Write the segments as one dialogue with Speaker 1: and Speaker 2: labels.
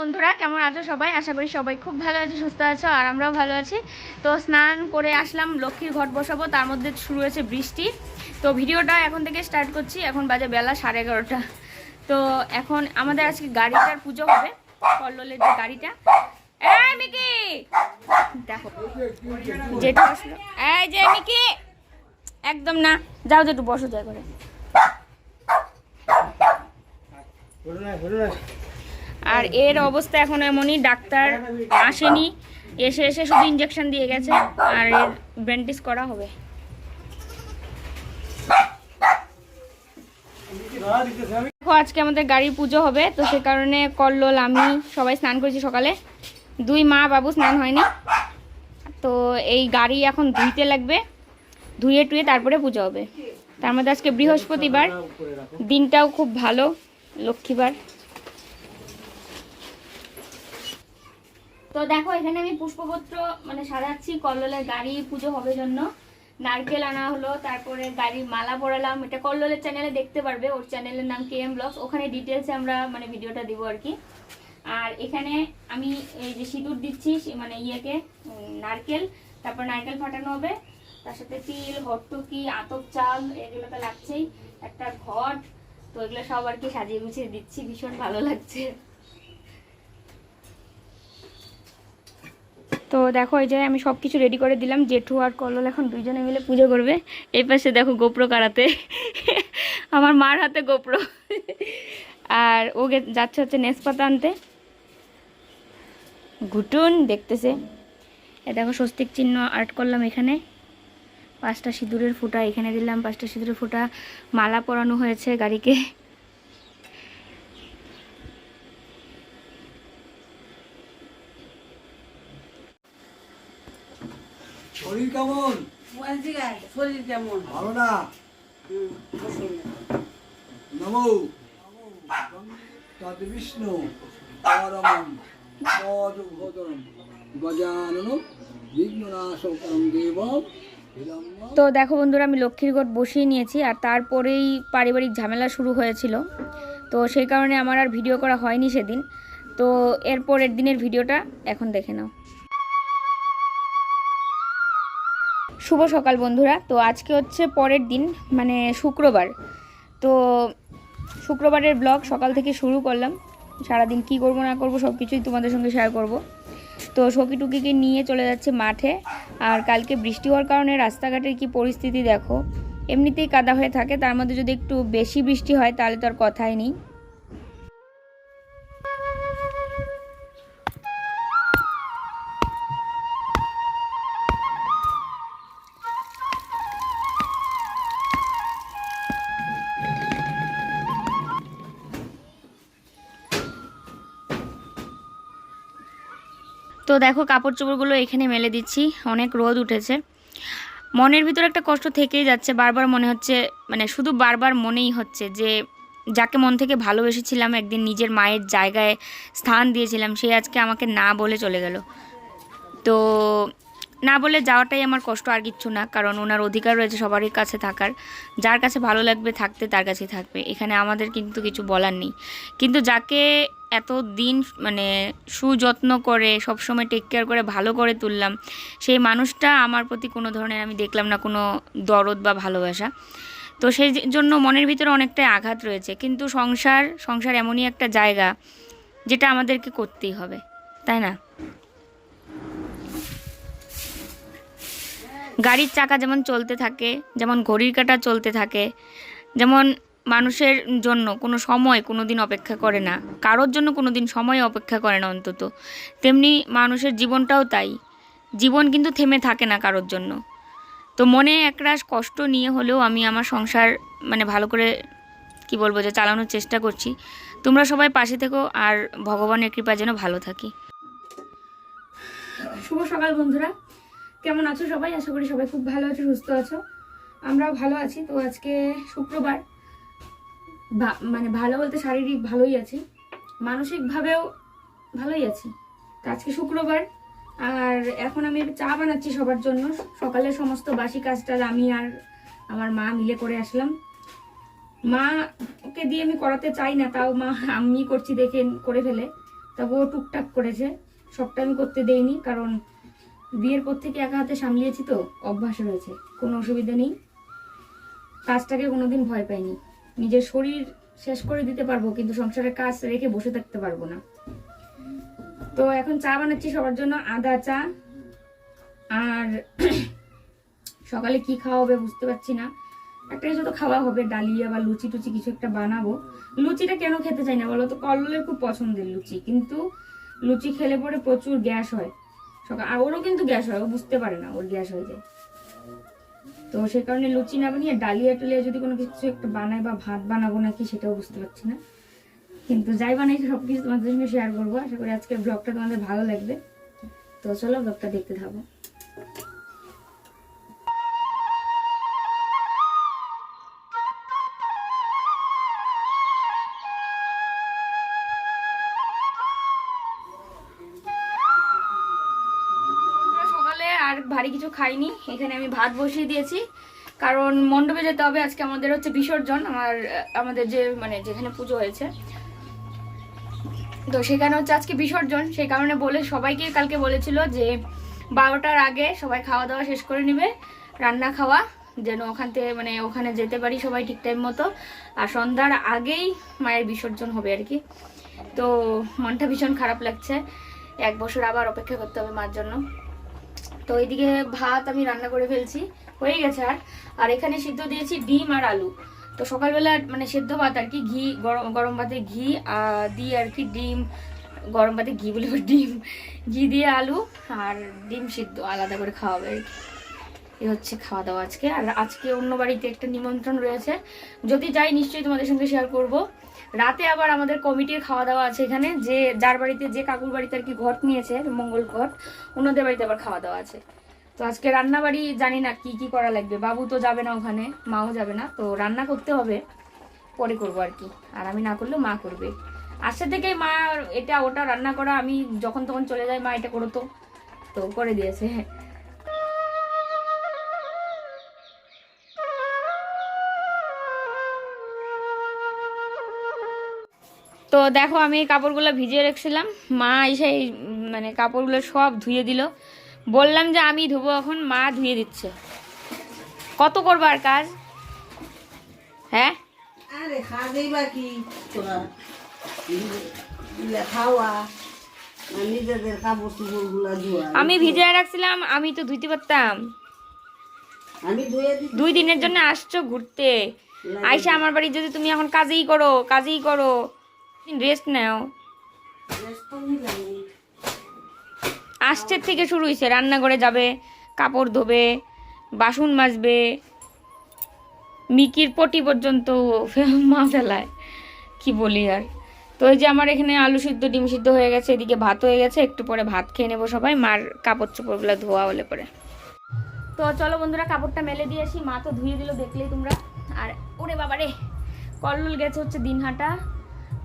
Speaker 1: বন্ধুরা, কেমন আছো সবাই? আশা করি সবাই খুব ভালো আছে, সুস্থ আছো, আর আমরাও ভালো আছি। তো স্নান করে আসলাম, লক্ষ্মীর ঘট বসাবো, তার মধ্যে শুরু হয়েছে বৃষ্টি। তো ভিডিওটা এখন থেকে স্টার্ট করছি, এখন বাজে বেলা সাড়ে এগারোটা। তো এখন আমাদের আজকে গাড়িটার পুজো হবে, কল্লোলের যে গাড়িটা। মিকি! দেখো যেটা আসলো যে মিকি! একদম না, যাও যে একটু বসো যায় করে। আর এর অবস্থা এখন এমনই, ডাক্তার আসেনি। এসে এসে শুধু ইঞ্জেকশন দিয়ে গেছে, আর এর ব্যান্ডেজ করা হবে। দেখো, আজকে আমাদের গাড়ির পুজো হবে, তো সে কারণে কল্লোল আমি সবাই স্নান করেছি সকালে। দুই মা বাবু স্নান হয়নি, তো এই গাড়ি এখন ধুইতে লাগবে, ধুয়ে টুয়ে তারপরে পুজো হবে। তার মধ্যে আজকে বৃহস্পতিবার, দিনটাও খুব ভালো, লক্ষ্মীবার। তো দেখো, এখানে আমি পুষ্পপত্র মানে সাজাচ্ছি, কল্লোলের গাড়ি, পুজো হবে জন্য। নারকেল আনা হলো, তারপরে গাড়ির মালা পরালাম। এটা কল্লোলের চ্যানেলে দেখতে পারবে, ওর চ্যানেলের নাম কে এম ব্লগস ওখানে ডিটেলসে আমরা মানে ভিডিওটা দিব আর কি। আর এখানে আমি এই যে সিঁদুর দিচ্ছি মানে ইয়েকে নারকেল। তারপর নারকেল ফাটানো হবে। তার সাথে তিল হট্টুকি আতপ চাল, এগুলো তো লাগছেই। একটা ঘট। তো এগুলো সব আর কি সাজিয়ে গুছিয়ে দিচ্ছি, ভীষণ ভালো লাগছে। তো দেখো এই যে আমি সব কিছু রেডি করে দিলাম। জেঠু আর কল্লোল এখন দুইজনে মিলে পুজো করবে। এই পাশে দেখো গোপ্র কারাতে। আমার মার হাতে গোপ্র। আর ও যাচ্ছে হচ্ছে নেসপাতা আনতে। ঘুটুন দেখতেছে। এ দেখো স্বস্তিক চিহ্ন আর্ট করলাম এখানে। পাঁচটা সিঁদুরের ফুটা এখানে দিলাম। পাঁচটা সিঁদুরের ফুটা মালা পরানো হয়েছে গাড়িকে।
Speaker 2: শরীর কেমন?
Speaker 3: শরীর কেমন?
Speaker 2: ভালো না?
Speaker 3: হুম,
Speaker 2: নমো। তদ বিষ্ণু পরমম দেবম
Speaker 1: তো দেখো বন্ধুরা আমি লক্ষ্মীর ঘট বসিয়ে নিয়েছি আর তারপরেই পারিবারিক ঝামেলা শুরু হয়েছিল। তো সেই কারণে আমার আর ভিডিও করা হয়নি সেদিন। তো এর পরের দিনের ভিডিওটা এখন দেখে নাও। শুভ সকাল বন্ধুরা। তো আজকে হচ্ছে পরের দিন মানে শুক্রবার। তো শুক্রবারের ব্লগ সকাল থেকে শুরু করলাম। সারাদিন কি করব না করব সব কিছুই তোমাদের সঙ্গে শেয়ার করব। তো সকি টুকিকে নিয়ে চলে যাচ্ছে মাঠে। আর কালকে বৃষ্টি হওয়ার কারণে রাস্তাঘাটের কি পরিস্থিতি দেখো। এমনিতেই কাদা হয়ে থাকে, তার মধ্যে যদি একটু বেশি বৃষ্টি হয় তাহলে তো আর কথাই নেই। তো দেখো কাপড় চোপড়গুলো এখানে মেলে দিচ্ছি, অনেক রোদ উঠেছে। মনের ভিতর একটা কষ্ট থেকেই যাচ্ছে, বারবার মনে হচ্ছে মানে শুধু বারবার মনেই হচ্ছে যে যাকে মন থেকে ভালোবেসেছিলাম একদিন নিজের মায়ের জায়গায় স্থান দিয়েছিলাম, সে আজকে আমাকে না বলে চলে গেল। তো না বলে যাওয়াটাই আমার কষ্ট আর কিচ্ছু না, কারণ ওনার অধিকার রয়েছে সবারই কাছে থাকার। যার কাছে ভালো লাগবে থাকতে তার কাছেই থাকবে, এখানে আমাদের কিন্তু কিছু বলার নেই। কিন্তু যাকে এত দিন মানে সুযত্ন করে, সবসময় টেক কেয়ার করে, ভালো করে তুললাম। সেই মানুষটা আমার প্রতি কোনো ধরনের আমি দেখলাম না, কোনো দরদ বা ভালোবাসা। তো সেই জন্য মনের ভিতরে অনেকটাই আঘাত রয়েছে। কিন্তু সংসার সংসার এমনই একটা জায়গা যেটা আমাদেরকে করতেই হবে, তাই না? গাড়ির চাকা যেমন চলতে থাকে, যেমন ঘড়ির কাটা চলতে থাকে, যেমন মানুষের জন্য কোনো সময় কোনো দিন অপেক্ষা করে না। কারোর জন্য কোনো দিন সময় অপেক্ষা করে না অন্তত। তেমনি মানুষের জীবনটাও তাই। জীবন কিন্তু থেমে থাকে না কারোর জন্য। তো মনে একরাশ কষ্ট নিয়ে হলেও আমি আমার সংসার মানে ভালো করে, কি বলব, যে চালানোর চেষ্টা করছি। তোমরা সবাই পাশে থেকো আর ভগবানের কৃপা যেন ভালো থাকি। শুভ সকাল বন্ধুরা। কেমন আছো সবাই? আশা করি সবাই খুব ভালো আছো, সুস্থ আছো। আমরাও ভালো আছি। তো আজকে শুক্রবার। মানে ভালো বলতে শারীরিক ভালোই আছি, মানসিকভাবেও ভালোই আছি। আজকে শুক্রবার, আর এখন আমি চা বানাচ্ছি সবার জন্য। সকালে সমস্ত বাসি কাজটা আমি আর আমার মা মিলে করে আসলাম। মা ওকে দিয়ে আমি করাতে চাই না, তাও মা আমি করছি দেখে করে ফেলে। তবুও টুকটাক করেছে, সবটা আমি করতে দেইনি, কারণ বিয়ের পর থেকে একা হাতে সামলিয়েছি তো, অভ্যাস রয়েছে, কোনো অসুবিধা নেই। কাজটাকে কোনোদিন ভয় পাইনি। নিজের শরীর শেষ করে দিতে পারব, কিন্তু সংসারের কাজ রেখে বসে থাকতে পারব না। তো এখন চা বানাচ্ছি সবার জন্য, আদা, চা। আর সকালে কি খাওয়া হবে বুঝতে পারছি না। একটা কিছু তো খাওয়া হবে, ডালিয়া বা লুচি টুচি কিছু একটা বানাবো। লুচিটা কেন খেতে চাই না বলো তো? কল্লোলের খুব পছন্দের লুচি, কিন্তু লুচি খেলে পরে প্রচুর গ্যাস হয়। সকাল ওরও কিন্তু গ্যাস হয়, ও বুঝতে পারে না, ওর গ্যাস হয়ে যায়। তো সেই কারণে লুচি না বানিয়ে ডালিয়া টালিয়া যদি কোনো কিছু একটা বানাই বা ভাত বানাবো নাকি সেটাও বুঝতে পারছি না। কিন্তু যাই বানাই সব কিছু তোমাদের সঙ্গে শেয়ার করব। আশা করি আজকের ব্লগটা তোমাদের ভালো লাগবে। তো চলো ব্লগটা দেখতে থাকো। আর ভারী কিছু খাইনি। এখানে আমি ভাত বসিয়ে দিয়েছি। কারণ মণ্ডপে যেতে হবে, আজকে আমাদের হচ্ছে বিসর্জন, আমার, আমাদের যে মানে যেখানে পুজো হয়েছে। তো সেখানে হচ্ছে আজকে বিসর্জন, সেই কারণে বলে সবাইকে কালকে বলেছিল যে বারোটার আগে সবাই খাওয়া দাওয়া শেষ করে নিবে, রান্না খাওয়া, যেন ওখান থেকে মানে ওখানে যেতে পারি সবাই ঠিক টাইম মতো। আর সন্ধ্যার আগেই মায়ের বিসর্জন হবে আর কি। তো মনটা ভীষণ খারাপ লাগছে। এক বছর আবার অপেক্ষা করতে হবে মার জন্য। তো ওইদিকে ভাত আমি রান্না করে ফেলছি। হয়ে গেছে আর। আর এখানে সিদ্ধ দিয়েছি ডিম আর আলু। তো সকালবেলা মানে সেদ্ধ ভাত আর কি, ঘি, গরম গরম ভাতে ঘি দিয়ে আর কি ডিম, গরম ভাতে ঘি বলে ডিম, ঘি দিয়ে আলু আর ডিম সিদ্ধ, আলাদা করে খাওয়াবে আর কি। এ হচ্ছে খাওয়া দাওয়া আজকে। আর আজকে অন্য বাড়িতে একটা নিমন্ত্রণ রয়েছে। যদি যাই নিশ্চয়ই তোমাদের সঙ্গে শেয়ার করব। রাতে আবার আমাদের কমিটির খাওয়া দাওয়া আছে এখানে, যে যার বাড়িতে, যে কাকুর বাড়িতে আর কি ঘট নিয়েছে, মঙ্গল ঘট, ওনাদের বাড়িতে আবার খাওয়া দাওয়া আছে। তো আজকে রান্না বাড়ি জানি না কি কি করা লাগবে। বাবু তো যাবে না ওখানে, মাও যাবে না, তো রান্না করতে হবে, পরে করব আর কি। আর আমি না করলেও মা করবে। আজকে থেকেই মা, এটা ওটা রান্না করা, আমি যখন তখন চলে যাই, মা এটা করো তো তো করে দিয়েছে। তো দেখো আমি এই কাপড়গুলো ভিজিয়ে রেখেছিলাম। মা এসে মানে কাপড়গুলো সব ধুয়ে দিল। বললাম যে আমি ধুবো এখন মা ধুয়ে দিচ্ছে। কত করবার কাজ? হ্যাঁ? আমি ভিজিয়ে রাখছিলাম আমি তো ধুইতে পারতাম।
Speaker 3: দুই
Speaker 1: দিনের জন্য আসছো ঘুরতে। আইসা আমার বাড়ি যদি তুমি এখন কাজেই করো কাজেই করো। রেস্ট নাও। আসছের থেকে শুরু হয়েছে রান্না করে যাবে, কাপড় ধোবে, বাসন মাজবে। মিকির পটি পর্যন্ত মা ফেলায়, কি বলি আর। তো ওই যে আমার এখানে আলু সিদ্ধ, ডিম সিদ্ধ হয়ে গেছে, এদিকে ভাত হয়ে গেছে, একটু পরে ভাত খেয়ে নেব সবাই, মার কাপড় চোপড়গুলো ধোয়া হলে পরে। তো চলো বন্ধুরা, কাপড়টা মেলে দিয়ে আসি, মা তো ধুয়ে দিল দেখলেই তোমরা। আর ওরে বাবা রে কল্লোল গেছে হচ্ছে দিনহাটা।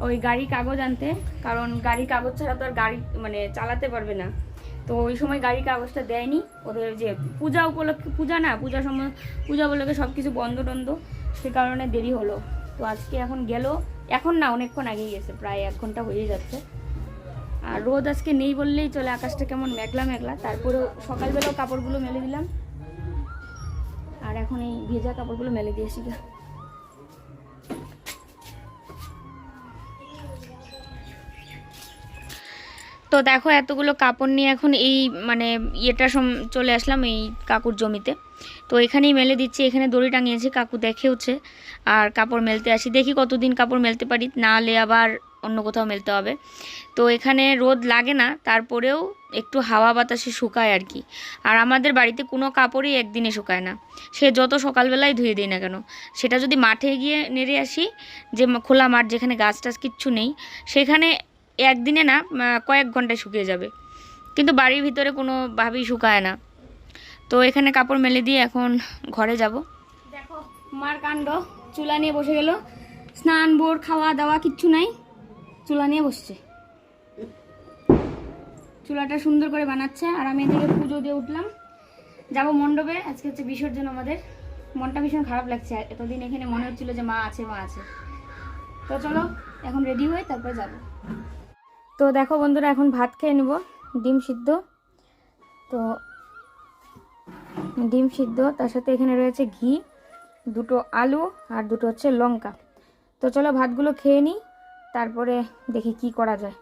Speaker 1: ওই গাড়ি কাগজ আনতে, কারণ গাড়ির কাগজ ছাড়া তো আর গাড়ি মানে চালাতে পারবে না। তো ওই সময় গাড়ির কাগজটা দেয়নি, ওদের যে পূজা উপলক্ষে, পূজা না, পূজা সময় পূজা উপলক্ষে সব কিছু বন্ধ টন্ধ, সে কারণে দেরি হলো। তো আজকে এখন গেল, এখন না, অনেকক্ষণ আগেই গেছে, প্রায় এক ঘণ্টা হয়ে যাচ্ছে। আর রোদ আজকে নেই বললেই চলে, আকাশটা কেমন মেঘলা মেঘলা, তারপরেও সকালবেলাও কাপড়গুলো মেলে দিলাম। আর এখন এই ভেজা কাপড়গুলো মেলে দিয়েছি। তো দেখো এতগুলো কাপড় নিয়ে এখন এই মানে ইয়েটা সম, চলে আসলাম এই কাকুর জমিতে। তো এখানেই মেলে দিচ্ছি, এখানে দড়ি টাঙিয়েছি, কাকু দেখেওছে। আর কাপড় মেলতে আসি, দেখি কতদিন কাপড় মেলতে পারি না হলে আবার অন্য কোথাও মেলতে হবে। তো এখানে রোদ লাগে না, তারপরেও একটু হাওয়া বাতাসে শুকায় আর কি। আর আমাদের বাড়িতে কোনো কাপড়ই একদিনে শুকায় না। সে যত সকালবেলায় ধুয়ে দিই না কেন। সেটা যদি মাঠে গিয়ে নেড়ে আসি, যে খোলা মাঠ যেখানে গাছ টাছ কিচ্ছু নেই, সেখানে একদিনে না কয়েক ঘন্টায় শুকিয়ে যাবে। কিন্তু বাড়ির ভিতরে কোনোভাবেই শুকায় না। তো এখানে কাপড় মেলে দিয়ে এখন ঘরে যাব। দেখো, মার কাণ্ড। চুলা নিয়ে বসে গেল। স্নান বোর খাওয়া দাওয়া কিচ্ছু নাই। চুলা নিয়ে বসছে। চুলাটা সুন্দর করে বানাচ্ছে আর আমি এদিকে পুজো দিয়ে উঠলাম। যাব মণ্ডপে। আজকে হচ্ছে বিসর্জন আমাদের। মনটা ভীষণ খারাপ লাগছে। এতদিন এখানে মনে হচ্ছিল যে মা আছে মা আছে। তো চলো, এখন রেডি হয়ে তারপরে যাব। তো দেখো বন্ধুরা, এখন ভাত খেয়ে নেব, ডিম সিদ্ধ। তো ডিম সিদ্ধ, তার সাথে এখানে রয়েছে ঘি, দুটো আলু আর দুটো হচ্ছে লঙ্কা। তো চলো ভাতগুলো খেয়ে নিই, তারপরে দেখি কি করা যায়।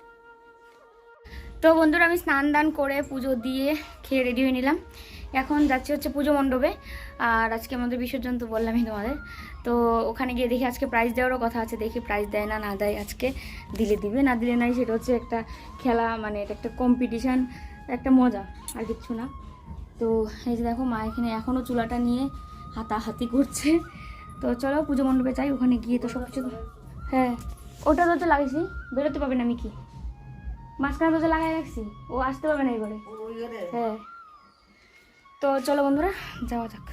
Speaker 1: তো বন্ধুরা, আমি স্নান দান করে পুজো দিয়ে খেয়ে রেডি হয়ে নিলাম। এখন যাচ্ছি হচ্ছে পুজো মণ্ডপে আর আজকে আমাদের বিসর্জন তো বললামই তোমাদের। তো ওখানে গিয়ে দেখি আজকে প্রাইজ দেওয়ারও কথা আছে দেখি প্রাইজ দেয় না না দেয় আজকে দিলে দিবে না দিলে নাই সেটা হচ্ছে একটা খেলা মানে এটা একটা কম্পিটিশান একটা মজা আর কিচ্ছু না। তো এই যে দেখো মা এখানে এখনও চুলাটা নিয়ে হাতাহাতি করছে। তো চলো পুজো মণ্ডপে চাই ওখানে গিয়ে তো সব কিছু হ্যাঁ ওটা তো লাগাইছি বেরোতে পারবে না আমি কি মাঝখানে তো লাগাই রাখছি ও আসতে পারবে না এই ঘরে
Speaker 3: ঘরে
Speaker 1: হ্যাঁ। তো চলো বন্ধুরা, যাওয়া যাক।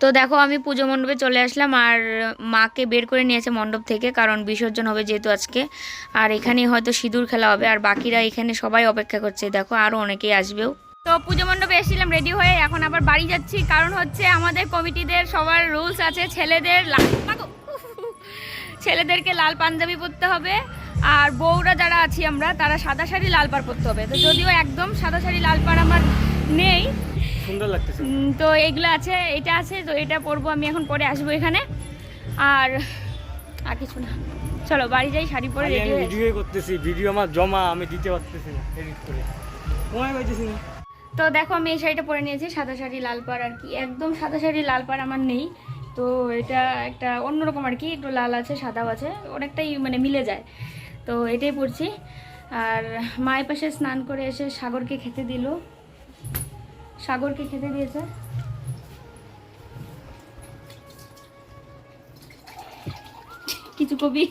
Speaker 1: তো দেখো, আমি পুজো মণ্ডপে চলে আসলাম আর মাকে বের করে নিয়েছে মণ্ডপ থেকে, কারণ বিসর্জন হবে যেহেতু আজকে। আর এখানেই হয়তো সিঁদুর খেলা হবে, আর বাকিরা এখানে সবাই অপেক্ষা করছে। দেখো আরও অনেকেই আসবেও। তো পুজো মণ্ডপে এসেছিলাম রেডি হয়ে এখন আবার বাড়ি যাচ্ছি। কারণ হচ্ছে আমাদের কমিটিদের সবার রুলস আছে, ছেলেদের লাল ছেলেদেরকে লাল পাঞ্জাবি পরতে হবে। আর বউরা যারা আছি আমরা তারা সাদা শাড়ি লাল পাড় পরতে হবে। তো যদিও একদম সাদা শাড়ি লাল পাড় আমার নেই।
Speaker 4: সুন্দর লাগতেছে।
Speaker 1: তো এগুলো আছে এটা আছে তো এটা পরবো আমি এখন পরে আসব এখানে। আর আর কিছু না। চলো বাড়ি যাই শাড়ি পরে রেডি হয়ে
Speaker 4: ভিডিও করতেছি ভিডিও আমার জমা আমি দিতে পারতেছি না এডিট করে। সময় পাইতেছি না?
Speaker 1: তো দেখো আমি এই শাড়িটা পরে নিয়েছি সাদা শাড়ি লাল পাড় আর কি। একদম সাদা শাড়ি লাল পাড় আমার নেই। তো এটা একটা অন্যরকম আর কি একটু লাল আছে সাদাও আছে অনেকটাই মানে মিলে যায়। তো এটাই পড়ছি। আর মায়ের পাশে স্নান করে এসে সাগরকে খেতে দিল। সাগরকে খেতে দিয়েছে। কিছু কবি?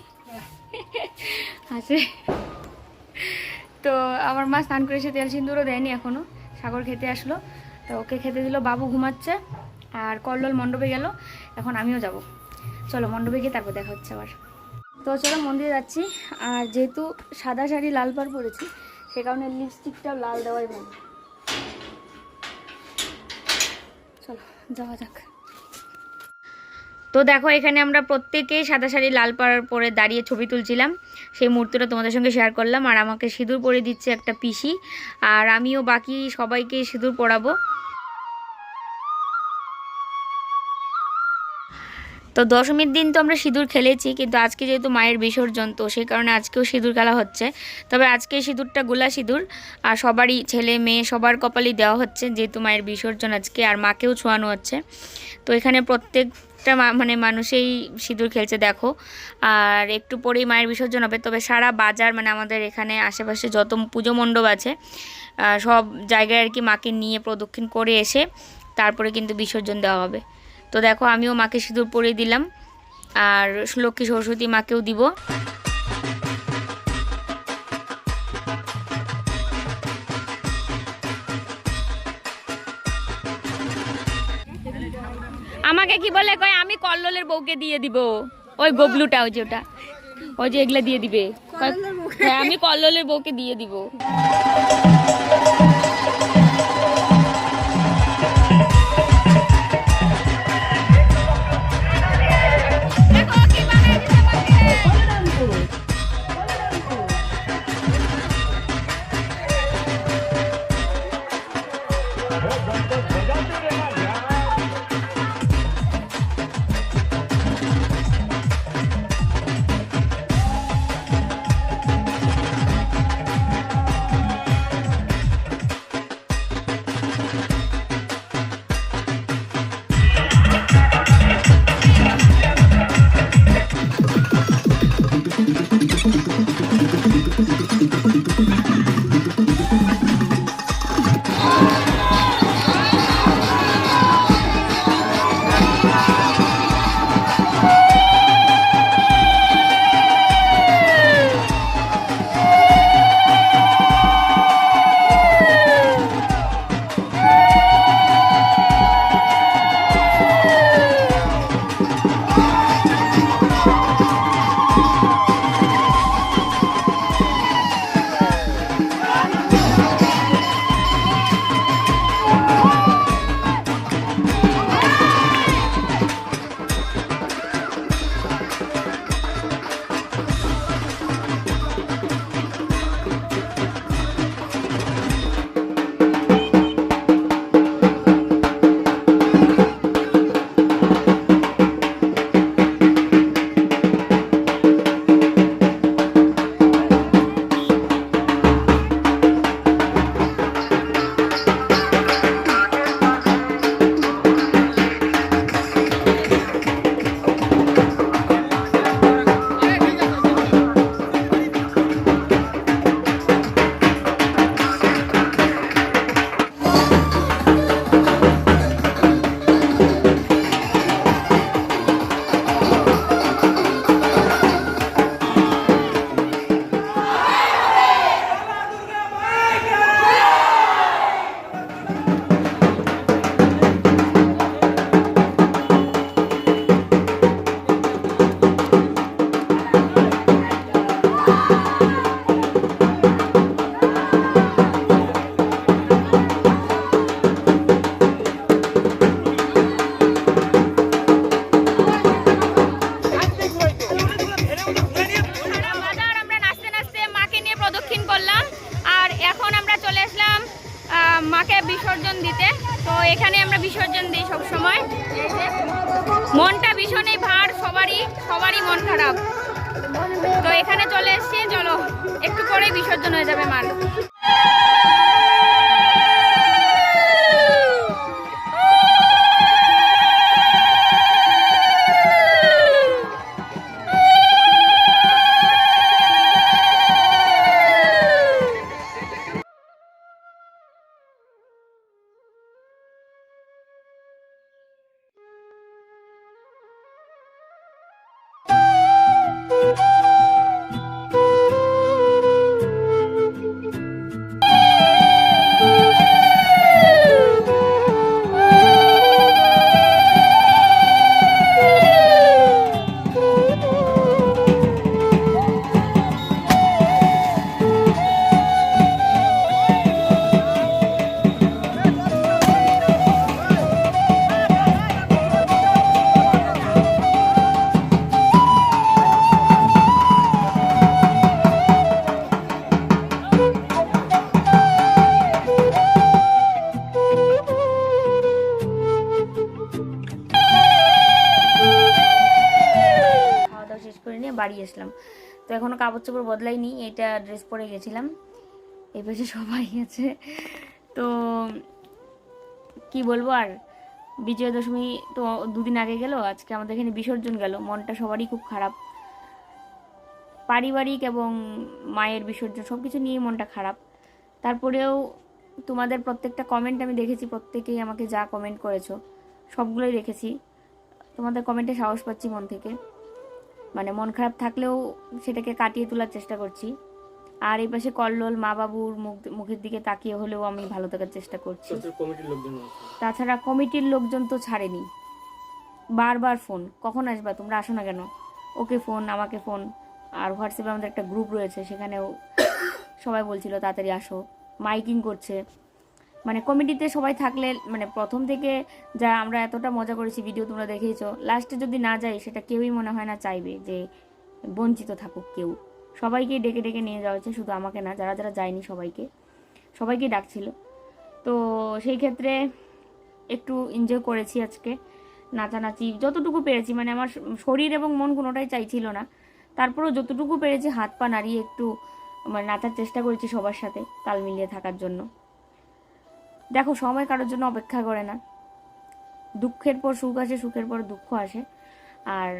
Speaker 1: আছে। তো আমার মা স্নান করে এসে তেল সিন্দুরও দেয়নি এখনও সাগর খেতে আসলো। তো ওকে খেতে দিল। বাবু ঘুমাচ্ছে। আর কল্লোল মণ্ডপে গেল। এখন আমিও যাব। চলো মণ্ডপে গিয়ে তারপর দেখা হচ্ছে আবার। তো চলো মন্দিরে যাচ্ছি। আর যেহেতু সাদা শাড়ি, লাল পাড় পরেছি, সে কারণে লিপস্টিকটাও লাল দেওয়াই ভালো। চলো, যাওয়া যাক। তো দেখো, এখানে আমরা প্রত্যেকেই সাদা শাড়ি, লাল পাড় পরে দাঁড়িয়ে ছবি তুলছিলাম। সেই মুহূর্তটা তোমাদের সঙ্গে শেয়ার করলাম। আর আমাকে সিঁদুর পরে দিচ্ছে একটা পিসি। আর আমিও বাকি সবাইকে সিঁদুর পরাবো। তো দশমীর দিন তো আমরা সিঁদুর খেলেছি, কিন্তু আজকে যেহেতু মায়ের বিসর্জন, তো সেই কারণে আজকেও সিঁদুর খেলা হচ্ছে। তবে আজকে সিঁদুরটা গোলা সিঁদুর, আর সবারই ছেলে, মেয়ে, সবার কপালই দেওয়া হচ্ছে যেহেতু মায়ের বিসর্জন আজকে, আর মাকেও ছোঁয়ানো হচ্ছে। তো এখানে প্রত্যেকটা মা- মানে মানুষেই সিঁদুর খেলছে, দেখো। আর একটু পরেই মায়ের বিসর্জন হবে, তবে সারা বাজার মানে আমাদের এখানে আশেপাশে যত পুজো মণ্ডপ আছে সব জায়গায় আর কি মাকে নিয়ে প্রদক্ষিণ করে এসে তারপরে কিন্তু বিসর্জন দেওয়া হবে। তো দেখো আমিও মাকে সিঁদুর পরিয়ে দিলাম। আর লক্ষ্মী সরস্বতী মাকেও দিব। আমাকে কি বলে কয় আমি কল্লোলের বউকে দিয়ে দিব। ওই গবলুটা ওই যে ওটা। ওই যে এগুলা দিয়ে দিবে। হ্যাঁ আমি কল্লোলের বউকে দিয়ে দিব। Bye. সবারই সবারই মন খারাপ। তো এখানে চলে এসছে, চলো, একটু পরেই বিসর্জন হয়ে যাবে মার তো এখনও কাপড় চোপড় বদলাইনি, এটা ড্রেস পরে গেছিলাম। এই পাশে সবাই আছে। তো কি বলব আর? বিজয়া দশমী তো দুদিন আগে গেল, আজকে আমাদের এখানে বিসর্জন গেল, মনটা সবারই খুব খারাপ। পারিবারিক এবং মায়ের বিসর্জন সব কিছু নিয়েই মনটা খারাপ। তারপরেও তোমাদের প্রত্যেকটা কমেন্ট আমি দেখেছি, প্রত্যেকেই আমাকে যা কমেন্ট করেছ, সবগুলোই দেখেছি। তোমাদের কমেন্টে সাহস পাচ্ছি মন থেকে। মানে মন খারাপ থাকলেও সেটাকে কাটিয়ে তোলার চেষ্টা করছি। আর এই পাশে কল্লোল মা বাবুর মুখ মুখের দিকে তাকিয়ে হলেও আমি ভালো থাকার চেষ্টা করছি। তাছাড়া কমিটির লোকজন তো ছাড়েনি। বারবার ফোন কখন আসবা তোমরা আসো না কেন? ওকে ফোন আমাকে ফোন। আর হোয়াটসঅ্যাপে আমাদের একটা গ্রুপ রয়েছে সেখানেও সবাই বলছিল তাড়াতাড়ি আসো। মাইকিং করছে। মানে কমিটিতে সবাই থাকলে মানে প্রথম থেকে যা আমরা এতটা মজা করেছি ভিডিও তোমরা দেখেইছো লাস্টে যদি না যাই সেটা কেউই মনে হয় না চাইবে যে বঞ্চিত থাকুক কেউ। সবাইকে ডেকে ডেকে নিয়ে যাওয়া হয়েছে, শুধু আমাকে না, যারা যারা যায়নি সবাইকে। সবাইকে ডাকছিল। তো সেই ক্ষেত্রে একটু এনজয় করেছি আজকে, নাচানাচি যতটুকু পেরেছি মানে আমার শরীর এবং মন কোনোটাই চাইছিল না। তারপরেও যতটুকু পেরেছি হাত পা নাড়িয়ে একটু মানে নাচার চেষ্টা করেছি সবার সাথে, তাল মিলিয়ে থাকার জন্য। দেখো, সময় কারোর জন্য অপেক্ষা করে না। দুঃখের পর সুখ আসে, সুখের পর দুঃখ আসে। আর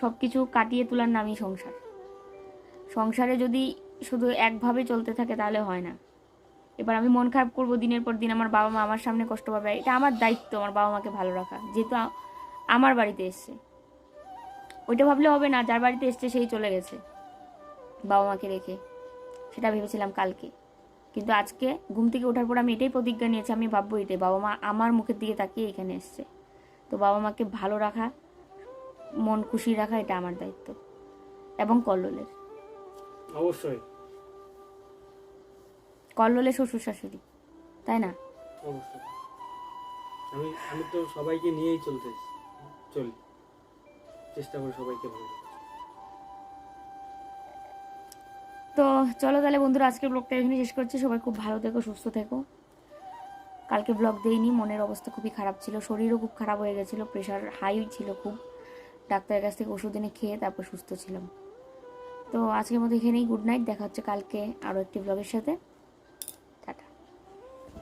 Speaker 1: সব কিছু কাটিয়ে তোলার নামই সংসার। সংসারে যদি শুধু একভাবে চলতে থাকে, তাহলে হয় না। এবার আমি মন খারাপ করব, দিনের পর দিন আমার বাবা মা আমার সামনে কষ্ট পাবে। এটা আমার দায়িত্ব, আমার বাবা মাকে ভালো রাখা, যেহেতু আমার বাড়িতে এসছে। ওইটা ভাবলে হবে না, যার বাড়িতে এসছে, সেই চলে গেছে। বাবা মাকে রেখে। সেটা ভেবেছিলাম কালকে। কিন্তু আজকে ঘুম থেকে ওঠার পর আমি এটাই প্রতিজ্ঞা নিয়েছি আমি ভাববো এটাই বাবা মা আমার মুখের দিকে তাকিয়ে এখানে এসছে। তো বাবা মাকে ভালো রাখা মন খুশি রাখা এটা আমার দায়িত্ব এবং কল্লোলের।
Speaker 4: অবশ্যই।
Speaker 1: কল্লোলের শ্বশুর শাশুড়ি তাই না?
Speaker 4: অবশ্যই। আমি আমি তো সবাইকে নিয়েই চলতে চলি। চেষ্টা করি সবাইকে ভালো
Speaker 1: তো চলো তাহলে বন্ধুরা, আজকের ব্লগটা এখানে শেষ করছি। সবাই খুব ভালো থেকো, সুস্থ থেকো। কালকে ব্লগ দেইনি, মনের অবস্থা খুবই খারাপ ছিল, শরীরও খুব খারাপ হয়ে গেছিল প্রেশার হাই ছিল খুব। ডাক্তারের কাছ থেকে ওষুধ এনে খেয়ে তারপর সুস্থ ছিলাম। তো আজকের মতো এখানেই গুড নাইট দেখা হচ্ছে কালকে আরও একটি ব্লগের সাথে।